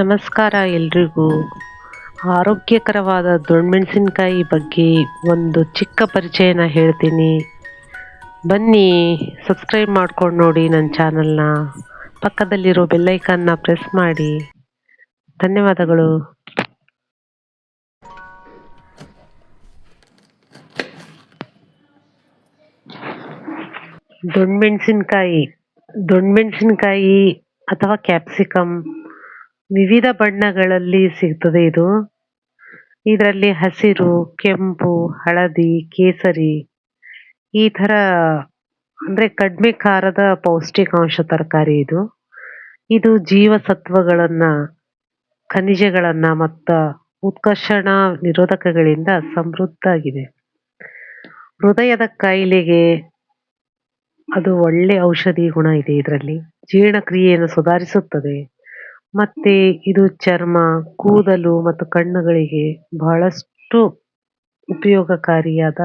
ನಮಸ್ಕಾರ ಎಲ್ರಿಗೂ. ಆರೋಗ್ಯಕರವಾದ ದೊಣ್ಣಮೆಣಸಿನ್ಕಾಯಿ ಬಗ್ಗೆ ಒಂದು ಚಿಕ್ಕ ಪರಿಚಯನ ಹೇಳ್ತೀನಿ. ಬನ್ನಿ ಸಬ್ಸ್ಕ್ರೈಬ್ ಮಾಡ್ಕೊಂಡು ನೋಡಿ ನನ್ನ ಚಾನಲ್ನ ಪಕ್ಕದಲ್ಲಿರೋ ಬೆಲ್ಲೈಕನ್ನ ಪ್ರೆಸ್ ಮಾಡಿ. ಧನ್ಯವಾದಗಳು. ದೊಣ್ಣಮೆಣಸಿನ್ಕಾಯಿ ದೊಣ್ಣಮೆಣಸಿನ್ಕಾಯಿ ಅಥವಾ ಕ್ಯಾಪ್ಸಿಕಮ್ ವಿವಿಧ ಬಣ್ಣಗಳಲ್ಲಿ ಸಿಗ್ತದೆ ಇದು. ಇದರಲ್ಲಿ ಹಸಿರು, ಕೆಂಪು, ಹಳದಿ, ಕೇಸರಿ ಈ ತರ ಅಂದ್ರೆ ಕಡಿಮೆ ಖಾರದ ಪೌಷ್ಟಿಕಾಂಶ ತರಕಾರಿ ಇದು. ಇದು ಜೀವಸತ್ವಗಳನ್ನ, ಖನಿಜಗಳನ್ನ ಮತ್ತ ಉತ್ಕರ್ಷಣ ನಿರೋಧಕಗಳಿಂದ ಸಮೃದ್ಧ ಆಗಿದೆ ಹೃದಯದ ಕಾಯಿಲೆಗೆ ಅದು ಒಳ್ಳೆ ಔಷಧಿ ಗುಣ ಇದೆ ಇದರಲ್ಲಿ. ಜೀರ್ಣಕ್ರಿಯೆಯನ್ನು ಸುಧಾರಿಸುತ್ತದೆ. ಮತ್ತೆ ಇದು ಚರ್ಮ, ಕೂದಲು ಮತ್ತು ಕಣ್ಣುಗಳಿಗೆ ಬಹಳಷ್ಟು ಉಪಯೋಗಕಾರಿಯಾದ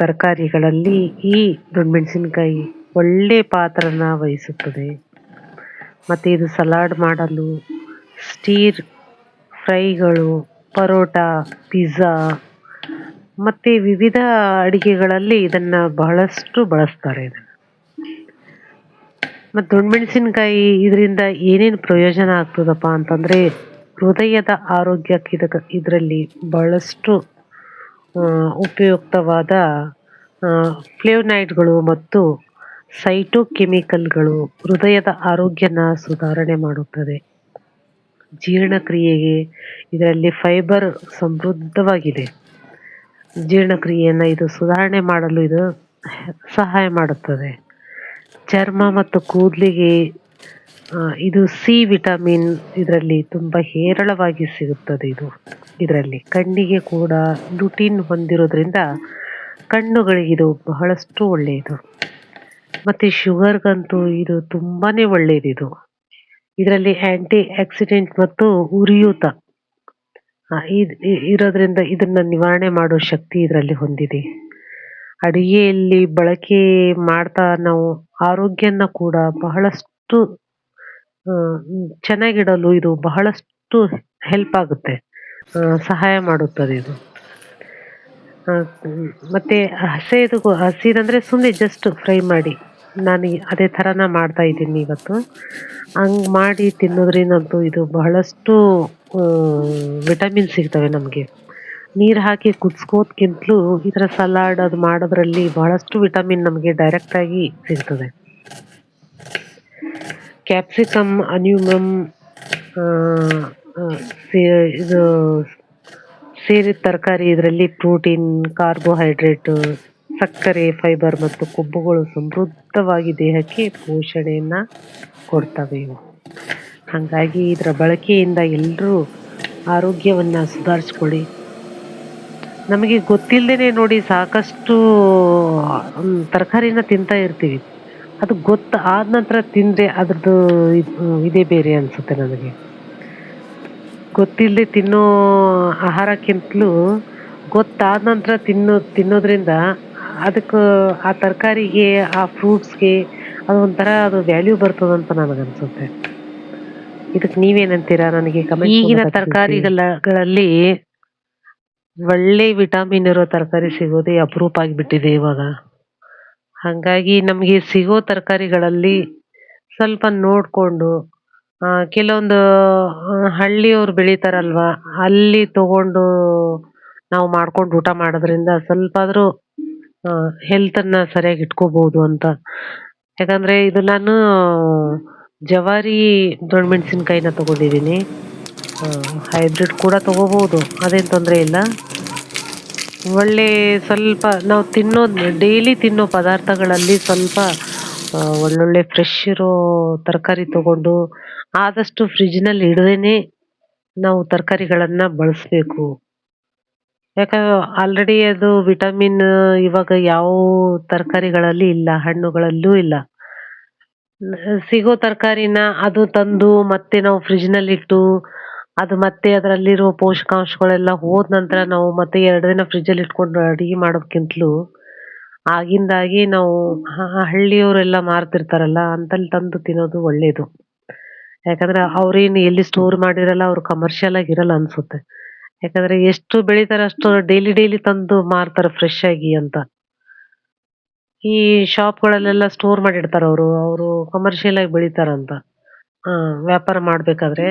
ತರಕಾರಿಗಳಲ್ಲಿ ಈ ದೊಣ್ಣಮೆಣಸಿನಕಾಯಿ ಒಳ್ಳೆ ಪಾತ್ರನ ವಹಿಸುತ್ತದೆ. ಮತ್ತೆ ಇದು ಸಲಾಡ್ ಮಾಡಲು ಸ್ಟೀರ್ ಫ್ರೈಗಳು, ಪರೋಟ, ಪಿಜ್ಜಾ ಮತ್ತೆ ವಿವಿಧ ಅಡಿಗೆಗಳಲ್ಲಿ ಇದನ್ನ ಬಹಳಷ್ಟು ಬಳಸ್ತಾರೆ. ಇದನ್ನ ಮತ್ತು ದೊಣ್ಣಮೆಣಸಿನಕಾಯಿ ಇದರಿಂದ ಏನೇನು ಪ್ರಯೋಜನ ಆಗ್ತದಪ್ಪ ಅಂತಂದರೆ ಹೃದಯದ ಆರೋಗ್ಯಕ್ಕೆ ಇದಕ್ಕೆ ಇದರಲ್ಲಿ ಬಹಳಷ್ಟು ಉಪಯುಕ್ತವಾದ ಫ್ಲೇವನೈಡ್ಗಳು ಮತ್ತು ಸೈಟೋಕೆಮಿಕಲ್ಗಳು ಹೃದಯದ ಆರೋಗ್ಯನ ಸುಧಾರಣೆ ಮಾಡುತ್ತದೆ. ಜೀರ್ಣಕ್ರಿಯೆಗೆ ಇದರಲ್ಲಿ ಫೈಬರ್ ಸಮೃದ್ಧವಾಗಿದೆ. ಜೀರ್ಣಕ್ರಿಯೆಯನ್ನು ಇದು ಸುಧಾರಣೆ ಮಾಡಲು ಇದು ಸಹಾಯ ಮಾಡುತ್ತದೆ. ಚರ್ಮ ಮತ್ತು ಕೂದಲಿಗೆ ಇದು ಸಿ ವಿಟಮಿನ್ ಇದರಲ್ಲಿ ತುಂಬ ಹೇರಳವಾಗಿ ಸಿಗುತ್ತದೆ ಇದು. ಇದರಲ್ಲಿ ಕಣ್ಣಿಗೆ ಕೂಡ ಲುಟಿನ್ ಹೊಂದಿರೋದ್ರಿಂದ ಕಣ್ಣುಗಳಿಗೆ ಇದು ಬಹಳಷ್ಟು ಒಳ್ಳೆಯದು. ಮತ್ತೆ ಶುಗರ್ಗಂತೂ ಇದು ತುಂಬಾನೇ ಒಳ್ಳೆಯದಿದು ಇದು. ಇದರಲ್ಲಿ ಆಂಟಿ ಆಕ್ಸಿಡೆಂಟ್ ಮತ್ತು ಉರಿಯೂತ ಇದ್- ಇರೋದ್ರಿಂದ ಇದನ್ನ ನಿವಾರಣೆ ಮಾಡೋ ಶಕ್ತಿ ಇದರಲ್ಲಿ ಹೊಂದಿದೆ. ಅಡುಗೆಯಲ್ಲಿ ಬಳಕೆ ಮಾಡ್ತಾ ನಾವು ಆರೋಗ್ಯನ ಕೂಡ ಬಹಳಷ್ಟು ಚೆನ್ನಾಗಿಡಲು ಇದು ಬಹಳಷ್ಟು ಹೆಲ್ಪ್ ಆಗುತ್ತೆ. ಸಹಾಯ ಮಾಡುತ್ತದೆ ಇದು. ಮತ್ತೆ ಹಸಿದು ಹಸಿದಂದ್ರೆ ಸುಮ್ಮನೆ ಜಸ್ಟ್ ಫ್ರೈ ಮಾಡಿ. ನಾನು ಅದೇ ಥರನ ಮಾಡ್ತಾ ಇದ್ದೀನಿ ಇವತ್ತು. ಹಂಗೆ ಮಾಡಿ ತಿನ್ನೋದ್ರಿಂದಂತೂ ಇದು ಬಹಳಷ್ಟು ವಿಟಮಿನ್ ಸಿಗ್ತವೆ ನಮಗೆ. ನೀರು ಹಾಕಿ ಕುದಿಸ್ಕೋದ್ಕಿಂತಲೂ ಈ ಥರ ಸಲಾಡ್ ಅದು ಮಾಡೋದ್ರಲ್ಲಿ ಬಹಳಷ್ಟು ವಿಟಮಿನ್ ನಮಗೆ ಡೈರೆಕ್ಟಾಗಿ ಸಿಗ್ತದೆ. ಕ್ಯಾಪ್ಸಿಕಮ್ ಅನ್ಯೂಮಮ್ ಇದು ಸೇರಿದ ತರಕಾರಿ ಇದರಲ್ಲಿ ಪ್ರೋಟೀನ್ ಕಾರ್ಬೋಹೈಡ್ರೇಟ್ ಸಕ್ಕರೆ ಫೈಬರ್ ಮತ್ತು ಕೊಬ್ಬುಗಳು ಸಮೃದ್ಧವಾಗಿ ದೇಹಕ್ಕೆ ಪೋಷಣೆಯನ್ನು ಕೊಡ್ತವೆ ಹಾಗಾಗಿ ಇದರ ಬಳಕೆಯಿಂದ ಎಲ್ಲರೂ ಆರೋಗ್ಯವನ್ನು ಸುಧಾರಿಸ್ಕೊಳ್ಳಿ. ನಮಗೆ ಗೊತ್ತಿಲ್ಲದೇ ನೋಡಿ ಸಾಕಷ್ಟು ತರಕಾರಿನ ತಿಂತಾ ಇರ್ತೀವಿ. ಅದು ಗೊತ್ತ ಆದ ನಂತರ ತಿಂದ್ರೆ ಅದ್ರದ್ದು ಇದ್- ಇದೇ ಬೇರೆ ಅನ್ಸುತ್ತೆ ನನಗೆ. ಗೊತ್ತಿಲ್ಲದೆ ತಿನ್ನೋ ಆಹಾರಕ್ಕಿಂತಲೂ ಗೊತ್ತಾದ ನಂತರ ತಿನ್ನೋ ತಿನ್ನೋದ್ರಿಂದ ಅದಕ್ಕೆ ಆ ತರಕಾರಿಗೆ ಆ ಫ್ರೂಟ್ಸ್ಗೆ ಅದು ಒಂಥರ ಅದು ವ್ಯಾಲ್ಯೂ ಬರ್ತದಂತ ನನಗನ್ಸುತ್ತೆ ಇದಕ್ಕೆ ನೀವೇನಂತೀರಾ ನನಗೆ ಈಗಿನ ತರಕಾರಿಗಳಲ್ಲಿ ಒಳ್ಳೆ ವಿಟಮಿನ್ ಇರೋ ತರಕಾರಿ ಸಿಗೋದೇ ಅಪರೂಪ ಆಗಿಬಿಟ್ಟಿದೆ ಇವಾಗ. ಹಾಗಾಗಿ ನಮಗೆ ಸಿಗೋ ತರಕಾರಿಗಳಲ್ಲಿ ಸ್ವಲ್ಪ ನೋಡಿಕೊಂಡು ಕೆಲವೊಂದು ಹಳ್ಳಿಯವ್ರು ಬೆಳಿತಾರಲ್ವಾ, ಅಲ್ಲಿ ತಗೊಂಡು ನಾವು ಮಾಡ್ಕೊಂಡು ಊಟ ಮಾಡೋದ್ರಿಂದ ಸ್ವಲ್ಪ ಆದರೂ ಹೆಲ್ತನ್ನು ಸರಿಯಾಗಿ ಇಟ್ಕೋಬಹುದು ಅಂತ. ಯಾಕಂದರೆ ಇದು ನಾನು ಜವಾರಿ ದೊಣ್ಣಮೆಣಸಿನ್ಕಾಯಿನ ತಗೊಂಡಿದ್ದೀನಿ. ಹೈಬ್ರಿಡ್ ಕೂಡ ತೊಗೋಬೋದು, ಅದೇನು ತೊಂದರೆ ಇಲ್ಲ. ಒಳ್ಳೆ ಸ್ವಲ್ಪ ನಾವು ತಿನ್ನೋ ಡೈಲಿ ತಿನ್ನೋ ಪದಾರ್ಥಗಳಲ್ಲಿ ಸ್ವಲ್ಪ ಒಳ್ಳೊಳ್ಳೆ ಫ್ರೆಶ್ ಇರೋ ತರಕಾರಿ ತಗೊಂಡು ಆದಷ್ಟು ಫ್ರಿಜ್ನಲ್ಲಿ ಇಡದೇನೆ ನಾವು ತರಕಾರಿಗಳನ್ನ ಬಳಸಬೇಕು. ಯಾಕಂದ್ರೆ ಆಲ್ರೆಡಿ ಅದು ವಿಟಮಿನ್ ಇವಾಗ ಯಾವ ತರಕಾರಿಗಳಲ್ಲಿ ಇಲ್ಲ, ಹಣ್ಣುಗಳಲ್ಲೂ ಇಲ್ಲ. ಸಿಗೋ ತರಕಾರಿನ ಅದು ತಂದು ಮತ್ತೆ ನಾವು ಫ್ರಿಜ್ನಲ್ಲಿ ಇಟ್ಟು ಅದು ಮತ್ತೆ ಅದರಲ್ಲಿರೋ ಪೋಷಕಾಂಶಗಳೆಲ್ಲ ಹೋದ ನಂತರ ನಾವು ಮತ್ತೆ ಎರಡು ದಿನ ಫ್ರಿಜ್ಜಲ್ಲಿ ಇಟ್ಕೊಂಡು ಅಡಿಗೆ ಮಾಡೋದಕ್ಕಿಂತಲೂ ಆಗಿಂದಾಗಿ ನಾವು ಹಳ್ಳಿಯವರೆಲ್ಲ ಮಾರ್ತಿರ್ತಾರಲ್ಲ ಅಂತಲ್ಲಿ ತಂದು ತಿನ್ನೋದು ಒಳ್ಳೇದು. ಯಾಕಂದ್ರೆ ಅವ್ರೇನು ಎಲ್ಲಿ ಸ್ಟೋರ್ ಮಾಡಿರಲ್ಲ ಅವ್ರು ಕಮರ್ಷಿಯಲ್ ಆಗಿ ಇರಲ್ಲ ಅನ್ಸುತ್ತೆ. ಯಾಕಂದ್ರೆ ಎಷ್ಟು ಬೆಳಿತಾರೆ ಅಷ್ಟು ಡೈಲಿ ಡೈಲಿ ತಂದು ಮಾರ್ತಾರೆ ಫ್ರೆಶ್ ಆಗಿ ಅಂತ. ಈ ಶಾಪ್ಗಳಲ್ಲೆಲ್ಲ ಸ್ಟೋರ್ ಮಾಡಿರ್ತಾರೆ ಅವರು ಅವರು ಕಮರ್ಷಿಯಲ್ ಆಗಿ ಬೆಳಿತಾರಂತ. ವ್ಯಾಪಾರ ಮಾಡ್ಬೇಕಾದ್ರೆ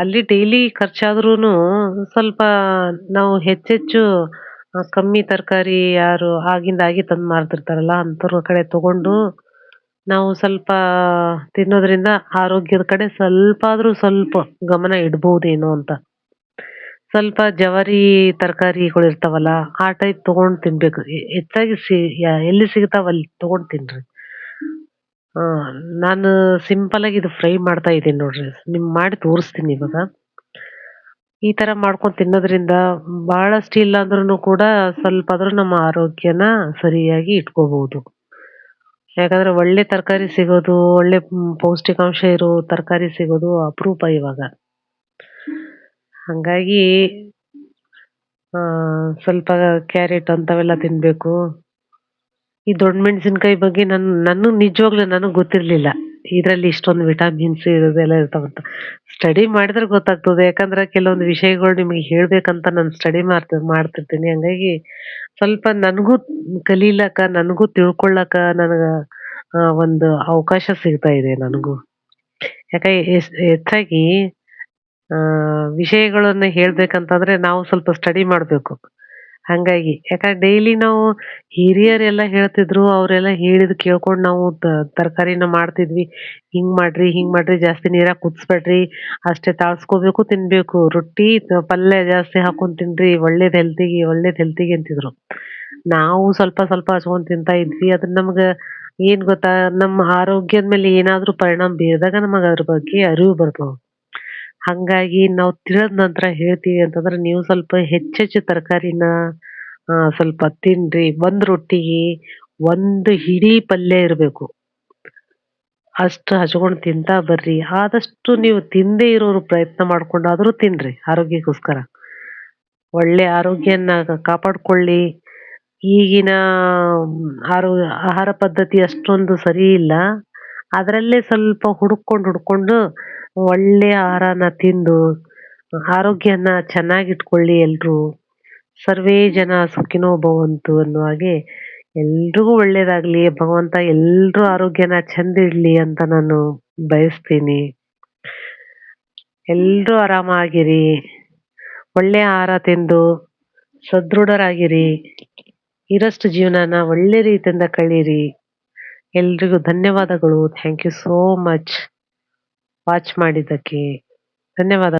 ಅಲ್ಲಿ ಡೈಲಿ ಖರ್ಚಾದ್ರೂನು ಸ್ವಲ್ಪ ನಾವು ಹೆಚ್ಚೆಚ್ಚು ಕಮ್ಮಿ ತರಕಾರಿ ಯಾರು ಆಗಿಂದಾಗಿ ತಂದು ಮಾರ್ತಿರ್ತಾರಲ್ಲ ಅಂಥವ್ರ ಕಡೆ ತಗೊಂಡು ನಾವು ಸ್ವಲ್ಪ ತಿನ್ನೋದ್ರಿಂದ ಆರೋಗ್ಯದ ಕಡೆ ಸ್ವಲ್ಪ ಆದ್ರೂ ಸ್ವಲ್ಪ ಗಮನ ಇಡ್ಬಹುದೇನೋ ಅಂತ. ಸ್ವಲ್ಪ ಜವಾರಿ ತರಕಾರಿಗಳು ಇರ್ತಾವಲ್ಲ ಆ ಟೈಪ್ ತಗೊಂಡು ತಿನ್ಬೇಕು. ಹೆಚ್ಚಾಗಿ ಸಿ ಎಲ್ಲಿ ಸಿಗ್ತಾವ ಅಲ್ಲಿ ತಗೊಂಡು ತಿನ್ರಿ. ನಾನು ಸಿಂಪಲ್ ಆಗಿ ಇದು ಫ್ರೈ ಮಾಡ್ತಾ ಇದ್ದೀನಿ ನೋಡ್ರಿ. ನಿಮ್ ಮಾಡಿ ತೋರಿಸ್ತೀನಿ ಇವಾಗ. ಈ ತರ ಮಾಡ್ಕೊಂಡು ತಿನ್ನೋದ್ರಿಂದ ಬಹಳಷ್ಟು ಇಲ್ಲ ಅಂದ್ರೂ ಕೂಡ ಸ್ವಲ್ಪ ಆದ್ರೂ ನಮ್ಮ ಆರೋಗ್ಯನ ಸರಿಯಾಗಿ ಇಟ್ಕೋಬಹುದು ಯಾಕಂದ್ರೆ ಒಳ್ಳೆ ತರಕಾರಿ ಸಿಗೋದು, ಒಳ್ಳೆ ಪೌಷ್ಟಿಕಾಂಶ ಇರೋ ತರಕಾರಿ ಸಿಗೋದು ಅಪರೂಪ ಇವಾಗ. ಹಾಗಾಗಿ ಸ್ವಲ್ಪ ಕ್ಯಾರೆಟ್ ಅಂತವೆಲ್ಲ ತಿನ್ಬೇಕು. ಈ ದೊಡ್ಡ ಮೆಣಸಿನಕಾಯಿ ಬಗ್ಗೆ ನನ್ ನಾನು ನಿಜವಾಗ್ಲೂ ನನಗ್ ಗೊತ್ತಿರ್ಲಿಲ್ಲ. ಇದ್ರಲ್ಲಿ ಇಷ್ಟೊಂದು ವಿಟಮಿನ್ಸ್ ಇರೋದೆಲ್ಲ ಇರ್ತಾವಂತ ಸ್ಟಡಿ ಮಾಡಿದ್ರೆ ಗೊತ್ತಾಗ್ತದೆ. ಯಾಕಂದ್ರೆ ಕೆಲವೊಂದು ವಿಷಯಗಳು ನಿಮಗೆ ಹೇಳ್ಬೇಕಂತ ನಾನು ಸ್ಟಡಿ ಮಾಡ್ತ, ಮಾಡ್ತಿರ್ತೀನಿ. ಹಂಗಾಗಿ ಸ್ವಲ್ಪ ನನಗೂ ಕಲೀಲಕ್ಕ, ನನಗೂ ತಿಳ್ಕೊಳ್ಳಾಕ ನನಗ ಒಂದು ಅವಕಾಶ ಸಿಗ್ತಾ ಇದೆ ನನಗೂ. ಯಾಕೆ ಹೆಚ್ಚಾಗಿ ವಿಷಯಗಳನ್ನ ಹೇಳ್ಬೇಕಂತಂದ್ರೆ ನಾವು ಸ್ವಲ್ಪ ಸ್ಟಡಿ ಮಾಡ್ಬೇಕು. ಹಂಗಾಗಿ. ಯಾಕಂದ್ರೆ ಡೈಲಿ ನಾವು ಹಿರಿಯರೆಲ್ಲ ಹೇಳ್ತಿದ್ರು, ಅವರೆಲ್ಲ ಹೇಳಿದ್ ಕೇಳ್ಕೊಂಡು ನಾವು ತರಕಾರಿನ ಮಾಡ್ತಿದ್ವಿ. ಹಿಂಗ್ ಮಾಡ್ರಿ ಹಿಂಗ್ ಮಾಡ್ರಿ, ಜಾಸ್ತಿ ನೀರಾಗ ಕುದಿಸ್ಬೇಡ್ರಿ, ಅಷ್ಟೇ ತಾಳ್ಸ್ಕೋಬೇಕು, ತಿನ್ಬೇಕು. ರೊಟ್ಟಿ ಪಲ್ಯ ಜಾಸ್ತಿ ಹಾಕೊಂಡ್ ತಿನ್ರಿ, ಒಳ್ಳೇದ್ ಹೆಲ್ತಿಗೆ ಒಳ್ಳೇದ್ ಹೆಲ್ತಿಗೆ ಅಂತಿದ್ರು. ನಾವು ಸ್ವಲ್ಪ ಸ್ವಲ್ಪ ಹಚ್ಕೊಂಡ್ ತಿಂತಾ ಇದ್ವಿ. ಅದ್ರ ನಮ್ಗ ಏನ್ ಗೊತ್ತಾ, ನಮ್ಮ ಆರೋಗ್ಯದ ಮೇಲೆ ಏನಾದ್ರೂ ಪರಿಣಾಮ ಬೀರಿದಾಗ ನಮಗ ಅದ್ರ ಬಗ್ಗೆ ಅರಿವು ಬರ್ತದ ಹಂಗಾಗಿ ನಾವು ತಿಳಿದ ನಂತರ ಹೇಳ್ತೀವಿ ಅಂತಂದ್ರೆ ನೀವು ಸ್ವಲ್ಪ ಹೆಚ್ಚೆಚ್ಚು ತರಕಾರಿನ ಸ್ವಲ್ಪ ತಿನ್ರಿ. ಒಂದ್ ರೊಟ್ಟಿಗೆ ಒಂದು ಹಿಡಿ ಪಲ್ಯ ಇರಬೇಕು. ಅಷ್ಟು ಹಚ್ಕೊಂಡು ತಿಂತಾ ಬರ್ರಿ. ಆದಷ್ಟು ನೀವು ತಿಂದೇ ಇರೋರು ಪ್ರಯತ್ನ ಮಾಡ್ಕೊಂಡಾದ್ರೂ ತಿನ್ರಿ ಆರೋಗ್ಯಕ್ಕೋಸ್ಕರ. ಒಳ್ಳೆ ಆರೋಗ್ಯನ ಕಾಪಾಡ್ಕೊಳ್ಳಿ. ಈಗಿನ, ಆರೋ, ಆಹಾರ ಪದ್ಧತಿ ಅಷ್ಟೊಂದು ಸರಿ ಇಲ್ಲ. ಅದರಲ್ಲೇ ಸ್ವಲ್ಪ ಹುಡುಕೊಂಡು ಹುಡ್ಕೊಂಡು ಒಳ್ಳೆ ಆಹಾರನ ತಿಂದು ಆರೋಗ್ಯನ ಚೆನ್ನಾಗಿಟ್ಕೊಳ್ಳಿ ಎಲ್ರು. ಸರ್ವೇ ಜನ ಸುಖಿನೋ ಭವಂತು ಅನ್ನೋ ಹಾಗೆ ಎಲ್ರಿಗೂ ಒಳ್ಳೇದಾಗ್ಲಿ, ಭಗವಂತ ಎಲ್ರೂ ಆರೋಗ್ಯನ ಚಂದ ಇಡ್ಲಿ ಅಂತ ನಾನು ಬಯಸ್ತೀನಿ. ಎಲ್ರೂ ಆರಾಮಾಗಿರಿ, ಒಳ್ಳೆ ಆಹಾರ ತಿಂದು ಸದೃಢರಾಗಿರಿ, ಇರಷ್ಟು ಜೀವನನ ಒಳ್ಳೆ ರೀತಿಯಿಂದ ಕಳೀರಿ. ಎಲ್ರಿಗೂ ಧನ್ಯವಾದಗಳು. Thank you so much watch ಮಾಡಿದ್ದಕ್ಕೆ. ಧನ್ಯವಾದ